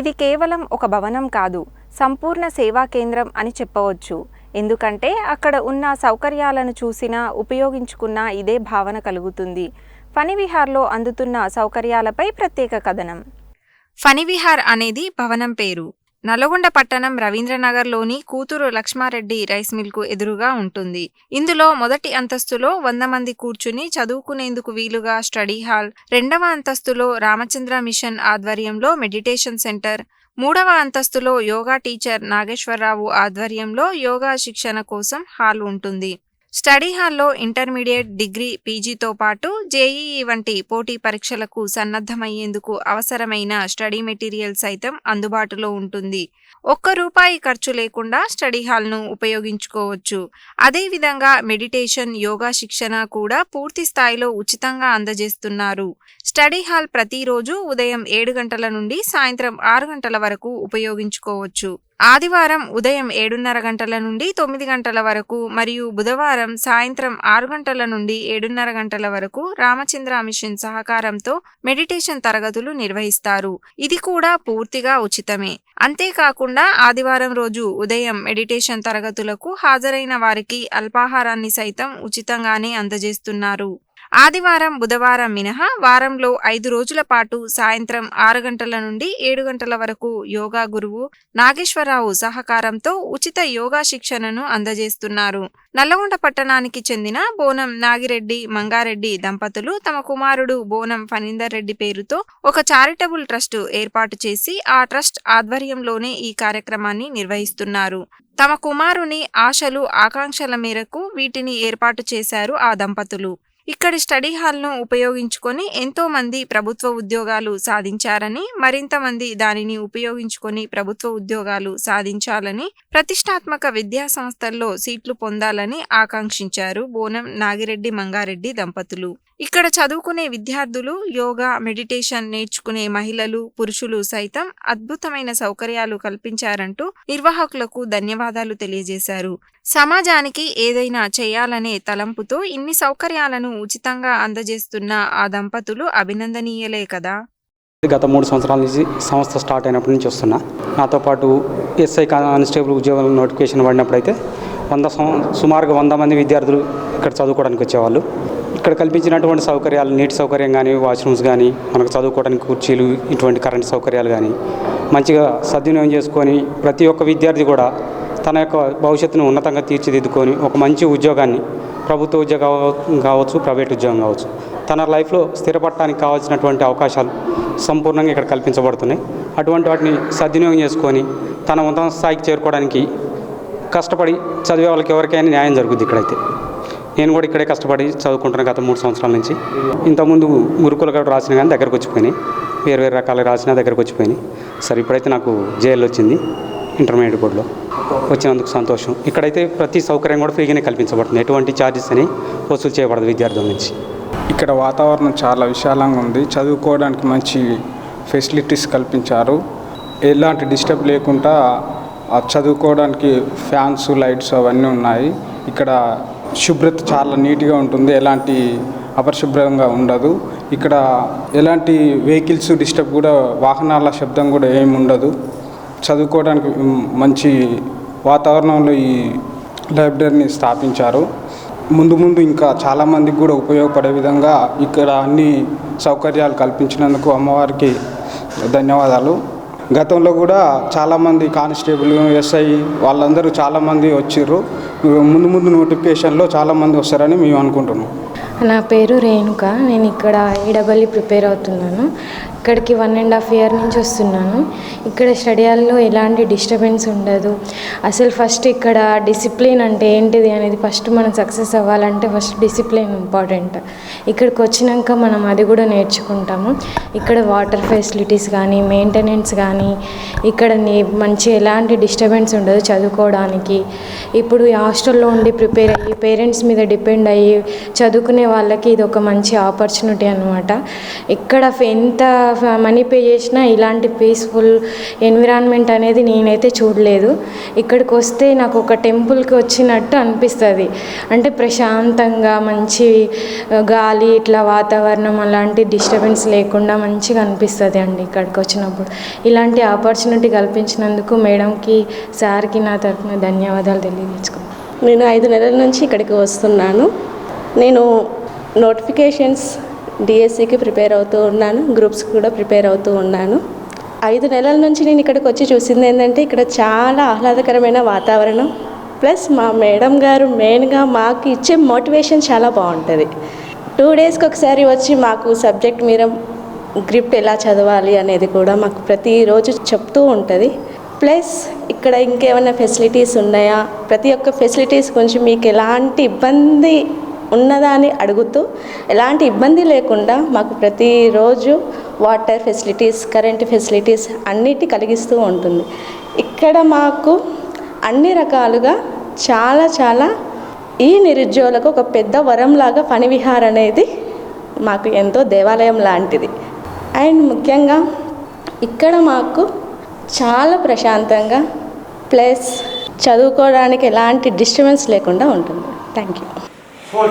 ఇది కేవలం ఒక భవనం కాదు సంపూర్ణ సేవా కేంద్రం అని చెప్పవచ్చు. ఎందుకంటే అక్కడ ఉన్న సౌకర్యాలను చూసినా ఉపయోగించుకున్నా ఇదే భావన కలుగుతుంది. ఫణివిహార్లో అందుతున్న సౌకర్యాలపై ప్రత్యేక కథనం. ఫణివిహార్ అనేది భవనం పేరు. నల్గొండ పట్టణం రవీంద్రనగర్లోని కూతురు లక్ష్మారెడ్డి రైస్ మిల్కు ఎదురుగా ఉంటుంది. ఇందులో మొదటి అంతస్తులో వంద మంది కూర్చుని చదువుకునేందుకు వీలుగా స్టడీ హాల్ రెండవ అంతస్తులో రామచంద్ర మిషన్ ఆధ్వర్యంలో మెడిటేషన్ సెంటర్ మూడవ అంతస్తులో యోగా టీచర్ నాగేశ్వరరావు ఆధ్వర్యంలో యోగా శిక్షణ కోసం హాల్ ఉంటుంది. స్టడీ హాల్లో ఇంటర్మీడియట్ డిగ్రీ పీజీతో పాటు జేఈఈ వంటి పోటీ పరీక్షలకు సన్నద్ధమయ్యేందుకు అవసరమైన స్టడీ మెటీరియల్ సైతం అందుబాటులో ఉంటుంది. ఒక్క రూపాయి ఖర్చు లేకుండా స్టడీ హాల్ను ఉపయోగించుకోవచ్చు. అదేవిధంగా మెడిటేషన్ యోగా శిక్షణ కూడా పూర్తి స్థాయిలో ఉచితంగా అందజేస్తున్నారు. స్టడీ హాల్ ప్రతిరోజు ఉదయం ఏడు గంటల నుండి సాయంత్రం ఆరు గంటల వరకు ఉపయోగించుకోవచ్చు. ఆదివారం ఉదయం ఏడున్నర గంటల నుండి తొమ్మిది గంటల వరకు మరియు బుధవారం సాయంత్రం ఆరు గంటల నుండి ఏడున్నర గంటల వరకు రామచంద్ర మిషన్ సహకారంతో మెడిటేషన్ తరగతులు నిర్వహిస్తారు. ఇది కూడా పూర్తిగా ఉచితమే. అంతేకాకుండా ఆదివారం రోజు ఉదయం మెడిటేషన్ తరగతులకు హాజరైన వారికి అల్పాహారాన్ని సైతం ఉచితంగానే అందజేస్తున్నారు. ఆదివారం బుధవారం మినహా వారంలో ఐదు రోజుల పాటు సాయంత్రం ఆరు గంటల నుండి ఏడు గంటల వరకు యోగా గురువు నాగేశ్వరరావు సహకారంతో ఉచిత యోగా శిక్షణను అందజేస్తున్నారు. నల్లగొండ పట్టణానికి చెందిన బోనం నాగిరెడ్డి మంగారెడ్డి దంపతులు తమ కుమారుడు బోనం ఫణీందర్ రెడ్డి పేరుతో ఒక చారిటబుల్ ట్రస్ట్ ఏర్పాటు చేసి ఆ ట్రస్ట్ ఆధ్వర్యంలోనే ఈ కార్యక్రమాన్ని నిర్వహిస్తున్నారు. తమ కుమారుని ఆశలు ఆకాంక్షల మేరకు వీటిని ఏర్పాటు చేశారు ఆ దంపతులు. ఇక్కడి స్టడీ హాల్ను ఉపయోగించుకొని ఎంతోమంది ప్రభుత్వ ఉద్యోగాలు సాధించారని మరింతమంది దానిని ఉపయోగించుకొని ప్రభుత్వ ఉద్యోగాలు సాధించాలని ప్రతిష్టాత్మక విద్యా సంస్థల్లో సీట్లు పొందాలని ఆకాంక్షించారు బోనం నాగిరెడ్డి మంగారెడ్డి దంపతులు. ఇక్కడ చదువుకునే విద్యార్థులు యోగా మెడిటేషన్ నేర్చుకునే మహిళలు పురుషులు సైతం అద్భుతమైన సౌకర్యాలు కల్పించారంటూ నిర్వాహకులకు ధన్యవాదాలు తెలియజేశారు. సమాజానికి ఏదైనా చేయాలనే తలంపుతో ఇన్ని సౌకర్యాలను ఉచితంగా అందజేస్తున్న ఆ దంపతులు అభినందనీయలే కదా! గత మూడు సంవత్సరాల నుంచి సంస్థ స్టార్ట్ అయినప్పటి నుంచి వస్తున్నా నాతో పాటు ఎస్ఐ కానిస్టేబుల్ ఉద్యోగాల నోటిఫికేషన్ పడినప్పుడైతే వంద సుమారుగా వంద మంది విద్యార్థులు ఇక్కడ చదువుకోవడానికి వచ్చేవాళ్ళు. ఇక్కడ కల్పించినటువంటి సౌకర్యాలు నీటి సౌకర్యం కానీ వాష్రూమ్స్ కానీ మనకు చదువుకోవడానికి కుర్చీలు ఇటువంటి కరెంట్ సౌకర్యాలు కానీ మంచిగా సద్వినియోగం చేసుకొని ప్రతి ఒక్క విద్యార్థి కూడా తన యొక్క భవిష్యత్తును ఉన్నతంగా తీర్చిదిద్దుకొని ఒక మంచి ఉద్యోగాన్ని ప్రభుత్వ ఉద్యోగం కావచ్చు ప్రైవేట్ ఉద్యోగం కావచ్చు తన లైఫ్లో స్థిరపడటానికి కావాల్సినటువంటి అవకాశాలు సంపూర్ణంగా ఇక్కడ కల్పించబడుతున్నాయి. అటువంటి వాటిని సద్వినియోగం చేసుకొని తన ఉన్నత స్థాయికి చేరుకోవడానికి కష్టపడి చదివే వాళ్ళకి ఎవరికైనా న్యాయం జరుగుద్ది ఇక్కడైతే. నేను కూడా ఇక్కడే కష్టపడి చదువుకుంటున్నాను గత మూడు సంవత్సరాల నుంచి. ఇంతకుముందు గురుకుల కూడా రాసిన కానీ దగ్గరకు వచ్చిపోయినాయి. వేరు వేరు రకాలు రాసిన దగ్గరకు వచ్చిపోయినాయి. సరే ఇప్పుడైతే నాకు జైలు వచ్చింది ఇంటర్మీడియట్ బోర్డులో. వచ్చినందుకు సంతోషం. ఇక్కడైతే ప్రతి సౌకర్యం కూడా ఫ్రీగానే కల్పించబడుతుంది. ఎటువంటి ఛార్జెస్ అని వసూలు చేయబడదు విద్యార్థుల నుంచి. ఇక్కడ వాతావరణం చాలా విశాలంగా ఉంది. చదువుకోవడానికి మంచి ఫెసిలిటీస్ కల్పించారు. ఎలాంటి డిస్టర్బ్ లేకుండా చదువుకోవడానికి ఫ్యాన్స్ లైట్స్ అవన్నీ ఉన్నాయి. ఇక్కడ శుభ్రత చాలా నీట్గా ఉంటుంది. ఎలాంటి అపరిశుభ్రంగా ఉండదు. ఇక్కడ ఎలాంటి వెహికల్స్ డిస్టర్బ్ కూడా వాహనాల శబ్దం కూడా ఏమి ఉండదు. చదువుకోవడానికి మంచి వాతావరణంలో ఈ లైబ్రరీని స్థాపించారు. ముందు ముందు ఇంకా చాలామందికి కూడా ఉపయోగపడే విధంగా ఇక్కడ అన్ని సౌకర్యాలు కల్పించినందుకు అమ్మవారికి ధన్యవాదాలు. గతంలో కూడా చాలామంది కానిస్టేబుల్ ఎస్ఐ వాళ్ళందరూ చాలామంది వచ్చిర్రు. ముందు ముందు నోటిఫికేషన్లో చాలామంది వస్తారని మేము అనుకుంటున్నాం. నా పేరు రేణుక నేను ఇక్కడ ఈడబల్లి ప్రిపేర్ అవుతున్నాను. ఇక్కడికి వన్ అండ్ హాఫ్ ఇయర్ నుంచి వస్తున్నాను. ఇక్కడ స్టడీ ఎలాంటి డిస్టర్బెన్స్ ఉండదు. అసలు ఫస్ట్ ఇక్కడ డిసిప్లిన్ అంటే ఏంటిది అనేది ఫస్ట్ మనం సక్సెస్ అవ్వాలంటే ఫస్ట్ డిసిప్లిన్ ఇంపార్టెంట్ ఇక్కడికి వచ్చినాక మనం అది కూడా నేర్చుకుంటాము. ఇక్కడ వాటర్ ఫెసిలిటీస్ కానీ మెయింటెనెన్స్ కానీ ఇక్కడ మంచి ఎలాంటి డిస్టర్బెన్స్ ఉండదు చదువుకోవడానికి. ఇప్పుడు హాస్టల్లో ఉండి ప్రిపేర్ అయ్యి పేరెంట్స్ మీద డిపెండ్ అయ్యి చదువుకునే వాళ్ళకి ఇది ఒక మంచి ఆపర్చునిటీ అనమాట ఇక్కడ ఎంత మనీ పే uh, చేసినా ఇలాంటి పీస్ఫుల్ ఎన్విరాన్మెంట్ అనేది నేనైతే చూడలేదు. ఇక్కడికి వస్తే నాకు ఒక టెంపుల్కి వచ్చినట్టు అనిపిస్తుంది. అంటే ప్రశాంతంగా మంచి uh, గాలి ఇట్లా వాతావరణం అలాంటి డిస్టర్బెన్స్ లేకుండా మంచిగా అనిపిస్తుంది అండి ఇక్కడికి వచ్చినప్పుడు. ఇలాంటి ఆపర్చునిటీ కల్పించినందుకు మేడంకి సార్కి నా తరఫున ధన్యవాదాలు తెలియజేసుకున్నాను నేను ఐదు నెలల నుంచి ఇక్కడికి వస్తున్నాను. నేను నోటిఫికేషన్స్ డిఎస్సికి ప్రిపేర్ అవుతూ ఉన్నాను గ్రూప్స్కి కూడా ప్రిపేర్ అవుతూ ఉన్నాను. ఐదు నెలల నుంచి నేను ఇక్కడికి వచ్చి చూసింది ఏంటంటే ఇక్కడ చాలా ఆహ్లాదకరమైన వాతావరణం. ప్లస్ మా మేడం గారు మెయిన్గా మాకు ఇచ్చే మోటివేషన్ చాలా బాగుంటుంది. టూ డేస్కి ఒకసారి వచ్చి మాకు సబ్జెక్ట్ మీద గ్రిప్ట్ ఎలా చదవాలి అనేది కూడా మాకు ప్రతిరోజు చెప్తూ ఉంటుంది. ప్లస్ ఇక్కడ ఇంకేమైనా ఫెసిలిటీస్ ఉన్నాయా? ప్రతి ఒక్క ఫెసిలిటీస్ గురించి మీకు ఎలాంటి ఇబ్బంది ఉన్నదా అని అడుగుతూ ఎలాంటి ఇబ్బంది లేకుండా మాకు ప్రతిరోజు వాటర్ ఫెసిలిటీస్ కరెంట్ ఫెసిలిటీస్ అన్నిటి కలిగిస్తూ ఉంటుంది. ఇక్కడ మాకు అన్ని రకాలుగా చాలా చాలా ఈ నిరుద్యోగులకు ఒక పెద్ద వరంలాగా ఫణివిహార్ అనేది మాకు ఎంతో దేవాలయం లాంటిది. అండ్ ముఖ్యంగా ఇక్కడ మాకు చాలా ప్రశాంతంగా ప్లస్ చదువుకోవడానికి ఎలాంటి డిస్టర్బెన్స్ లేకుండా ఉంటుంది. Thank you 40.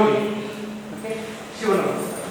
Okay? Shiva Namaskar.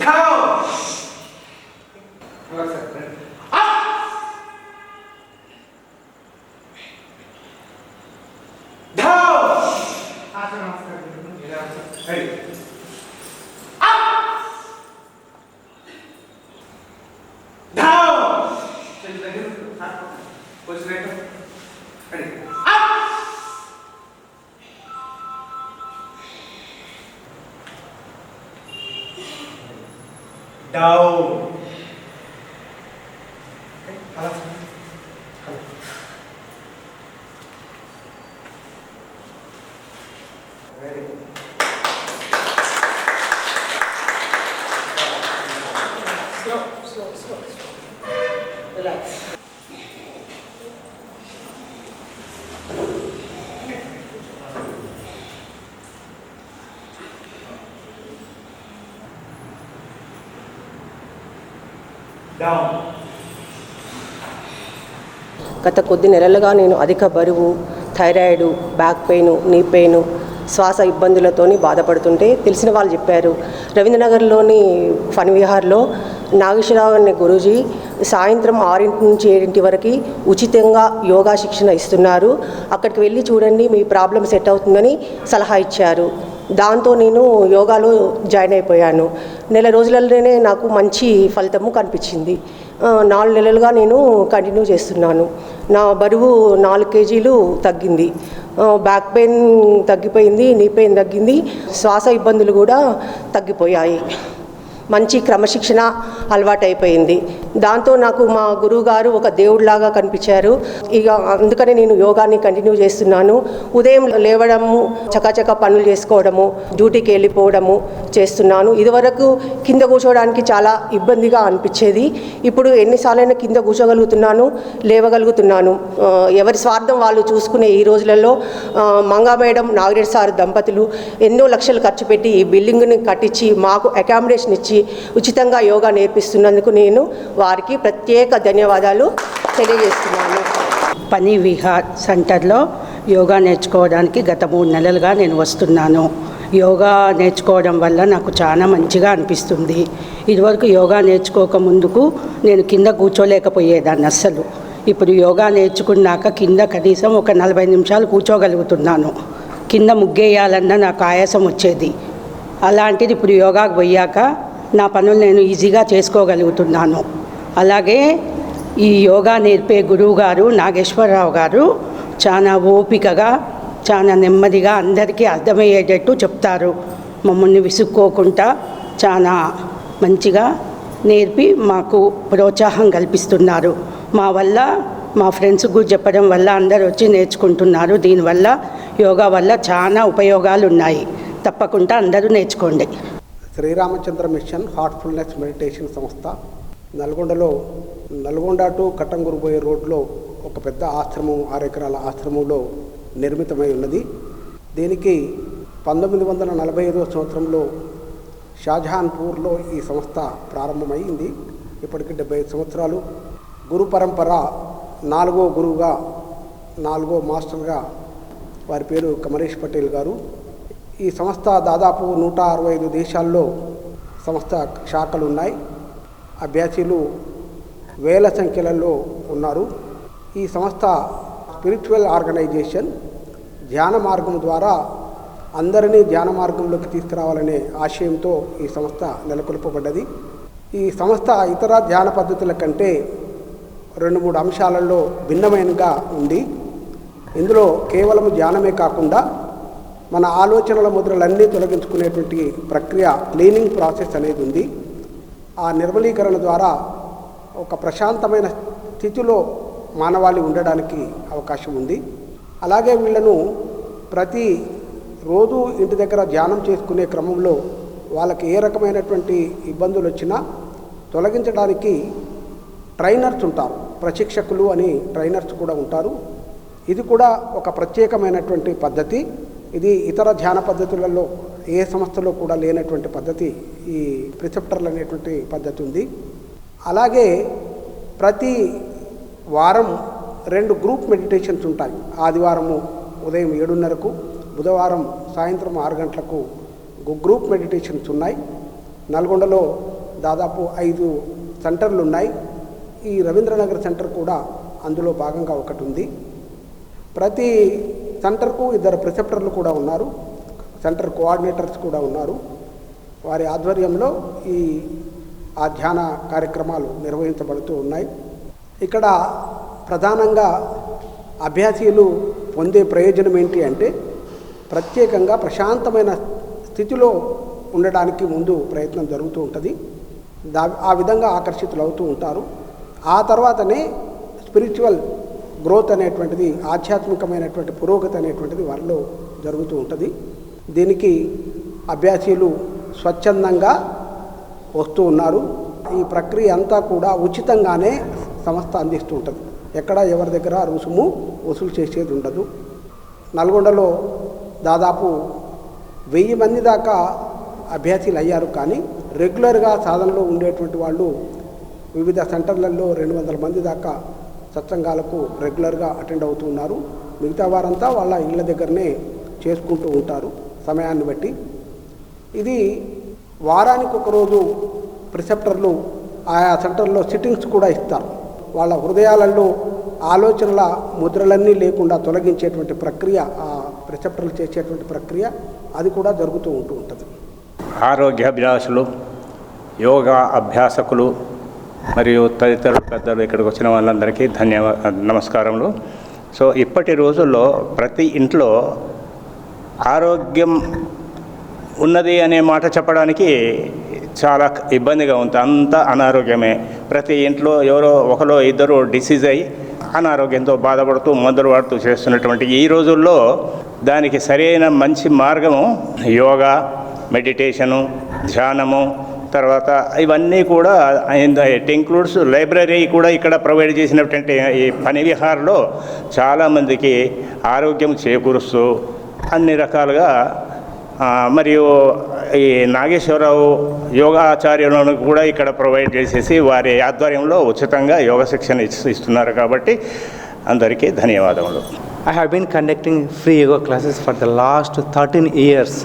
power 네, 받았습니다. గత కొద్ది నెలలుగా నేను అధిక బరువు thyroid back pain knee pain శ్వాస ఇబ్బందులతోని బాధపడుతుంటే తెలిసిన వాళ్ళు చెప్పారు. రవీంద్రనగర్లోని ఫన్ విహార్లో నాగేశ్వరరావు అనే గురూజీ సాయంత్రం ఆరింటి నుంచి ఏడింటి వరకు ఉచితంగా యోగా శిక్షణ ఇస్తున్నారు. అక్కడికి వెళ్ళి చూడండి మీ ప్రాబ్లం సెట్ అవుతుందని సలహా ఇచ్చారు. దాంతో నేను యోగాలో జాయిన్ అయిపోయాను. నెల రోజులలోనే నాకు మంచి ఫలితము కనిపించింది. నాలుగు నెలలుగా నేను కంటిన్యూ చేస్తున్నాను. నా బరువు నాలుగు కేజీలు తగ్గింది. బ్యాక్ పెయిన్ తగ్గిపోయింది నీ పెయిన్ తగ్గింది శ్వాస ఇబ్బందులు కూడా తగ్గిపోయాయి. మంచి క్రమశిక్షణ అలవాటైపోయింది. దాంతో నాకు మా గురువు గారు ఒక దేవుడిలాగా కనిపించారు. ఇక అందుకనే నేను యోగాని కంటిన్యూ చేస్తున్నాను. ఉదయం లేవడము చకాచక పనులు చేసుకోవడము డ్యూటీకి వెళ్ళిపోవడము చేస్తున్నాను. ఇదివరకు కింద కూర్చోవడానికి చాలా ఇబ్బందిగా అనిపించేది. ఇప్పుడు ఎన్నిసార్లైనా కింద కూర్చోగలుగుతున్నాను లేవగలుగుతున్నాను. ఎవరి స్వార్థం వాళ్ళు చూసుకునే ఈ రోజులలో మంగా మేడం నాగరెడ్డి సార్ దంపతులు ఎన్నో లక్షలు ఖర్చు పెట్టి ఈ బిల్డింగ్ని కట్టించి మాకు అకామిడేషన్ ఇచ్చి ఉచితంగా యోగా నేర్పిస్తున్నందుకు నేను వారికి ప్రత్యేక ధన్యవాదాలు తెలియజేస్తున్నాను. పని విహార్ సెంటర్లో యోగా నేర్చుకోవడానికి గత మూడు నెలలుగా నేను వస్తున్నాను. యోగా నేర్చుకోవడం వల్ల నాకు చాలా మంచిగా అనిపిస్తుంది. ఇదివరకు యోగా నేర్చుకోక ముందుకు నేను కింద కూర్చోలేకపోయేదాన్ని అస్సలు. ఇప్పుడు యోగా నేర్చుకున్నాక కింద కనీసం ఒక నలభై నిమిషాలు కూర్చోగలుగుతున్నాను. కింద ముగ్గేయాలన్నా నాకు ఆయాసం వచ్చేది. అలాంటిది ఇప్పుడు యోగాకు పోయాక నా పనులు నేను ఈజీగా చేసుకోగలుగుతున్నాను. అలాగే ఈ యోగా నేర్పే గురువు గారు నాగేశ్వరరావు గారు చాలా ఓపికగా చాలా నెమ్మదిగా అందరికీ అర్థమయ్యేటట్టు చెప్తారు. మమ్మల్ని విసుక్కోకుండా చాలా మంచిగా నేర్పి మాకు ప్రోత్సాహం కల్పిస్తున్నారు. మా వల్ల మా ఫ్రెండ్స్ కూడా చెప్పడం వల్ల అందరు వచ్చి నేర్చుకుంటున్నారు. దీనివల్ల యోగా వల్ల చాలా ఉపయోగాలు ఉన్నాయి తప్పకుండా అందరూ నేర్చుకోండి. శ్రీరామచంద్ర మిషన్ హార్ట్ఫుల్నెస్ మెడిటేషన్ సంస్థ నల్గొండలో నల్గొండ టు కట్టంగురుబోయే రోడ్లో ఒక పెద్ద ఆశ్రమం ఆరు ఎకరాల ఆశ్రమంలో నిర్మితమై ఉన్నది. దీనికి పంతొమ్మిది వందల నలభై ఐదవ సంవత్సరంలో షాజహాన్పూర్లో ఈ సంస్థ ప్రారంభమైంది. ఇప్పటికి డెబ్బై ఐదు సంవత్సరాలు. గురు పరంపర నాలుగో గురువుగా నాలుగో మాస్టర్గా వారి పేరు కమరేష్ పటేల్ గారు ఈ సంస్థ దాదాపు నూట అరవై ఐదు దేశాల్లో సంస్థ శాఖలు ఉన్నాయి. అభ్యాసీలు వేల సంఖ్యలలో ఉన్నారు. ఈ సంస్థ స్పిరిచువల్ ఆర్గనైజేషన్ ధ్యాన మార్గం ద్వారా అందరినీ ధ్యాన మార్గంలోకి తీసుకురావాలనే ఆశయంతో ఈ సంస్థ నెలకొల్పబడ్డది. ఈ సంస్థ ఇతర ధ్యాన పద్ధతుల కంటే రెండు మూడు అంశాలలో భిన్నమైనగా ఉంది. ఇందులో కేవలం ధ్యానమే కాకుండా మన ఆలోచనల ముద్రలన్నీ తొలగించుకునేటువంటి ప్రక్రియ క్లీనింగ్ ప్రాసెస్ అనేది ఉంది. ఆ నిర్మలీకరణ ద్వారా ఒక ప్రశాంతమైన స్థితిలో మానవాళి ఉండడానికి అవకాశం ఉంది. అలాగే వీళ్ళను ప్రతి రోజు ఇంటి దగ్గర ధ్యానం చేసుకునే క్రమంలో వాళ్ళకి ఏ రకమైనటువంటి ఇబ్బందులు వచ్చినా తొలగించడానికి ట్రైనర్స్ ఉంటారు. ప్రశిక్షకులు అని ట్రైనర్స్ కూడా ఉంటారు. ఇది కూడా ఒక ప్రత్యేకమైనటువంటి పద్ధతి. ఇది ఇతర ధ్యాన పద్ధతులలో ఏ సంస్థలో కూడా లేనటువంటి పద్ధతి ఈ ప్రిసెప్టర్లు అనేటువంటి పద్ధతి ఉంది. అలాగే ప్రతి వారం రెండు గ్రూప్ మెడిటేషన్స్ ఉంటాయి. ఆదివారము ఉదయం ఏడున్నరకు బుధవారం సాయంత్రం ఆరు గంటలకు గ్రూప్ మెడిటేషన్స్ ఉన్నాయి. నల్గొండలో దాదాపు ఐదు సెంటర్లు ఉన్నాయి. ఈ రవీంద్రనగర్ సెంటర్ కూడా అందులో భాగంగా ఒకటి ఉంది. ప్రతి సెంటర్కు ఇద్దరు ప్రిసెప్టర్లు కూడా ఉన్నారు సెంటర్ కోఆర్డినేటర్స్ కూడా ఉన్నారు. వారి ఆధ్వర్యంలో ఈ ఆ ధ్యాన కార్యక్రమాలు నిర్వహించబడుతూ ఉన్నాయి. ఇక్కడ ప్రధానంగా అభ్యాసీలు పొందే ప్రయోజనం ఏంటి అంటే ప్రత్యేకంగా ప్రశాంతమైన స్థితిలో ఉండడానికి ముందు ప్రయత్నం జరుగుతూ ఉంటుంది. దా ఆ విధంగా ఆకర్షితులు అవుతూ ఉంటారు. ఆ తర్వాతనే స్పిరిచువల్ గ్రోత్ అనేటువంటిది ఆధ్యాత్మికమైనటువంటి పురోగతి అనేటువంటిది వారిలో జరుగుతూ ఉంటుంది. దీనికి అభ్యాసీలు స్వచ్ఛందంగా వస్తూ ఉన్నారు. ఈ ప్రక్రియ అంతా కూడా ఉచితంగానే సంస్థ అందిస్తూ ఉంటుంది. ఎక్కడ ఎవరి దగ్గర రుసుము వసూలు చేసేది ఉండదు. నల్గొండలో దాదాపు వెయ్యి మంది దాకా అభ్యాసీలు అయ్యారు కానీ రెగ్యులర్గా సాధనలో ఉండేటువంటి వాళ్ళు వివిధ సెంటర్లలో రెండు వందల మంది దాకా సత్సంగాలకు రెగ్యులర్గా అటెండ్ అవుతూ ఉన్నారు మిగతా వారంతా వాళ్ళ ఇళ్ళ దగ్గరనే చేసుకుంటూ ఉంటారు సమయాన్ని బట్టి. ఇది వారానికి ఒకరోజు ప్రిసెప్టర్లు ఆయా సెంటర్లో సిట్టింగ్స్ కూడా ఇస్తారు. వాళ్ళ హృదయాలలో ఆలోచనల ముద్రలన్నీ లేకుండా తొలగించేటువంటి ప్రక్రియ ఆ ప్రిసెప్టర్లు చేసేటువంటి ప్రక్రియ అది కూడా జరుగుతూ ఉంటూ ఉంటుంది. ఆరోగ్యాభ్యాసులు యోగా అభ్యాసకులు మరియు తదితరులు పెద్దలు ఇక్కడికి వచ్చిన వాళ్ళందరికీ ధన్యవాద నమస్కారములు. సో ఇప్పటి రోజుల్లో ప్రతి ఇంట్లో ఆరోగ్యం ఉన్నది అనే మాట చెప్పడానికి చాలా ఇబ్బందిగా ఉంది. అంతా అనారోగ్యమే. ప్రతి ఇంట్లో ఎవరో ఒకరో ఇద్దరు డిసీజ్ అయ్యి అనారోగ్యంతో బాధపడుతూ మందులు వాడుతూ చేస్తున్నటువంటి ఈ రోజుల్లో దానికి సరైన మంచి మార్గము యోగా మెడిటేషను ధ్యానము తర్వాత ఇవన్నీ కూడా ఇట్ ఇంక్లూడ్స్ లైబ్రరీ కూడా ఇక్కడ ప్రొవైడ్ చేసినటువంటి ఈ పని విహార్లో చాలామందికి ఆరోగ్యం చేకూరుస్తూ అన్ని రకాలుగా మరియు ఈ నాగేశ్వరరావు యోగాచార్యులను కూడా ఇక్కడ ప్రొవైడ్ చేసేసి వారి ఆధ్వర్యంలో ఉచితంగా యోగ శిక్షణ ఇస్తున్నారు కాబట్టి అందరికీ ధన్యవాదములు. I have been conducting free yoga classes for the last thirteen years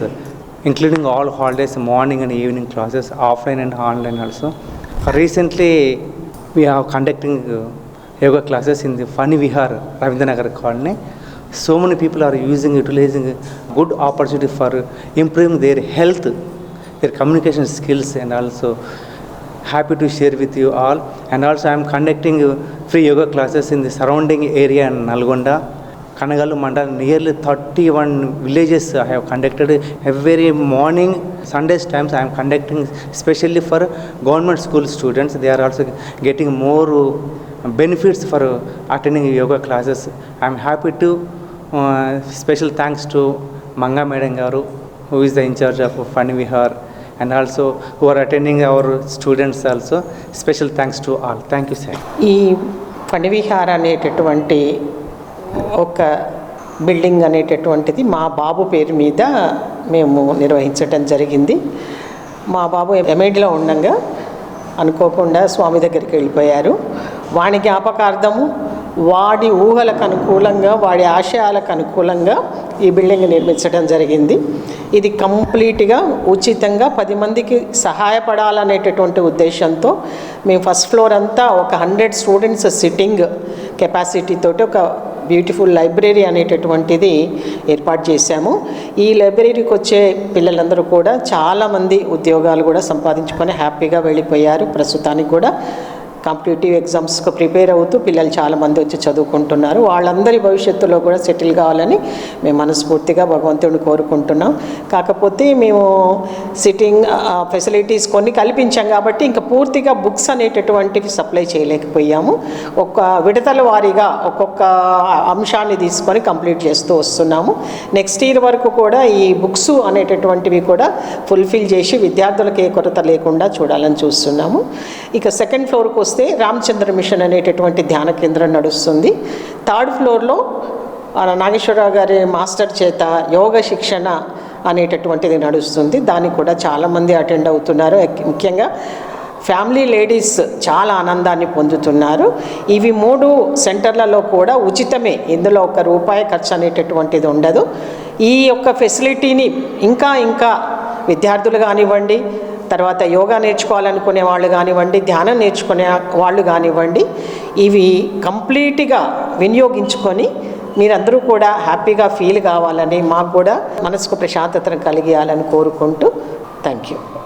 including all holidays, morning and evening classes, offline and online also. Recently, we are conducting yoga classes in the Fani Vihar, Ravindanagar colony. So many people are using, utilizing good opportunity for improving their health, their communication skills, and also happy to share with you all. And also, I am conducting free yoga classes in the surrounding area in Nalgonda. Kanagal mandal nearly thirty one villages I have conducted every morning Sundays times I'm conducting specially for government school students they are also getting more benefits for attending yoga classes I'm happy to special thanks to Manga madam గారు who is the incharge of fun Vihar and also who are attending our students also special thanks to all thank you sir ఈ పని విహార్ అనేటటువంటి ఒక building అనేటటువంటిది మా బాబు పేరు మీద మేము నిర్వహించటం జరిగింది. మా బాబు ఎంఐడిలో ఉండగా అనుకోకుండా స్వామి దగ్గరికి వెళ్ళిపోయారు. వాని జ్ఞాపకార్థము వాడి ఊహలకు అనుకూలంగా వాడి ఆశయాలకు అనుకూలంగా ఈ బిల్డింగ్ నిర్మించడం జరిగింది. ఇది కంప్లీట్గా ఉచితంగా పది మందికి సహాయపడాలనేటటువంటి ఉద్దేశంతో మేము ఫస్ట్ ఫ్లోర్ అంతా ఒక హండ్రెడ్ స్టూడెంట్స్ సిట్టింగ్ కెపాసిటీ తోటి ఒక బ్యూటిఫుల్ లైబ్రరీ అనేటటువంటిది ఏర్పాటు చేశాము. ఈ లైబ్రరీకి వచ్చే పిల్లలందరూ కూడా చాలామంది ఉద్యోగాలు కూడా సంపాదించుకొని హ్యాపీగా వెళ్ళిపోయారు. ప్రస్తుతానికి కూడా కాంపిటేటివ్ ఎగ్జామ్స్కి ప్రిపేర్ అవుతూ పిల్లలు చాలామంది వచ్చి చదువుకుంటున్నారు. వాళ్ళందరి భవిష్యత్తులో కూడా సెటిల్ కావాలని మేము మనస్ఫూర్తిగా భగవంతుడిని కోరుకుంటున్నాం. కాకపోతే మేము సిట్టింగ్ ఫెసిలిటీస్ కొన్ని కల్పించాం కాబట్టి ఇంకా పూర్తిగా బుక్స్ అనేటటువంటివి సప్లై చేయలేకపోయాము. ఒక విడతల వారీగా ఒక్కొక్క అంశాన్ని తీసుకొని కంప్లీట్ చేస్తూ వస్తున్నాము. నెక్స్ట్ ఇయర్ వరకు కూడా ఈ బుక్స్ అనేటటువంటివి కూడా ఫుల్ఫిల్ చేసి విద్యార్థులకు ఏ కొరత లేకుండా చూడాలని చూస్తున్నాము. ఇక సెకండ్ ఫ్లోర్కి వస్తే రామచంద్ర మిషన్ అనేటటువంటి ధ్యాన కేంద్రం నడుస్తుంది. థర్డ్ ఫ్లోర్లో నాగేశ్వరరావు గారి మాస్టర్ చేత యోగ శిక్షణ అనేటటువంటిది నడుస్తుంది. దానికి కూడా చాలామంది అటెండ్ అవుతున్నారు. ముఖ్యంగా ఫ్యామిలీ లేడీస్ చాలా ఆనందాన్ని పొందుతున్నారు. ఇవి మూడు సెంటర్లలో కూడా ఉచితమే. ఇందులో ఒక రూపాయి ఖర్చు అనేటటువంటిది ఉండదు. ఈ యొక్క ఫెసిలిటీని ఇంకా ఇంకా విద్యార్థులు కానివ్వండి తర్వాత యోగా నేర్చుకోవాలనుకునే వాళ్ళు కానివ్వండి ధ్యానం నేర్చుకునే వాళ్ళు కానివ్వండి ఇవి కంప్లీట్గా వినియోగించుకొని మీరందరూ కూడా హ్యాపీగా ఫీల్ కావాలని మాకు కూడా మనసుకు ప్రశాంతతను కలిగియాలని కోరుకుంటూ థ్యాంక్ యూ